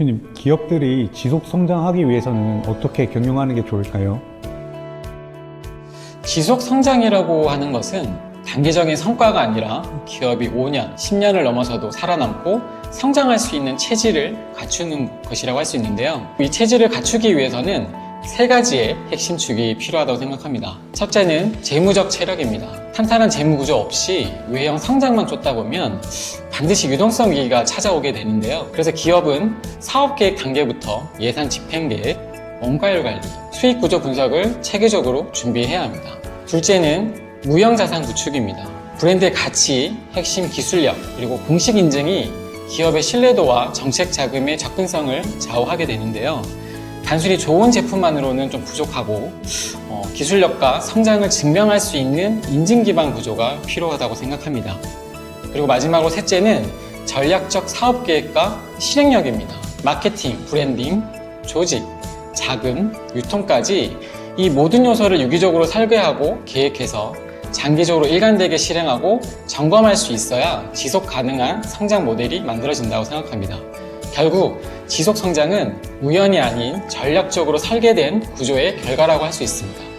대표님, 기업들이 지속 성장하기 위해서는 어떻게 경영하는 게 좋을까요? 지속 성장이라고 하는 것은 단기적인 성과가 아니라 기업이 5년, 10년을 넘어서도 살아남고 성장할 수 있는 체질을 갖추는 것이라고 할 수 있는데요. 이 체질을 갖추기 위해서는 세 가지의 핵심 축이 필요하다고 생각합니다. 첫째는 재무적 체력입니다. 탄탄한 재무 구조 없이 외형 성장만 쫓다 보면 반드시 유동성 위기가 찾아오게 되는데요. 그래서 기업은 사업 계획 단계부터 예산 집행 계획, 원가율 관리, 수익 구조 분석을 체계적으로 준비해야 합니다. 둘째는 무형 자산 구축입니다. 브랜드의 가치, 핵심 기술력, 그리고 공식 인증이 기업의 신뢰도와 정책 자금의 접근성을 좌우하게 되는데요. 단순히 좋은 제품만으로는 좀 부족하고 어, 기술력과 성장을 증명할 수 있는 인증 기반 구조가 필요하다고 생각합니다. 그리고 마지막으로 셋째는 전략적 사업 계획과 실행력입니다. 마케팅, 브랜딩, 조직, 자금, 유통까지 이 모든 요소를 유기적으로 설계하고 계획해서 장기적으로 일관되게 실행하고 점검할 수 있어야 지속 가능한 성장 모델이 만들어진다고 생각합니다. 결국 지속 성장은 우연이 아닌 전략적으로 설계된 구조의 결과라고 할 수 있습니다.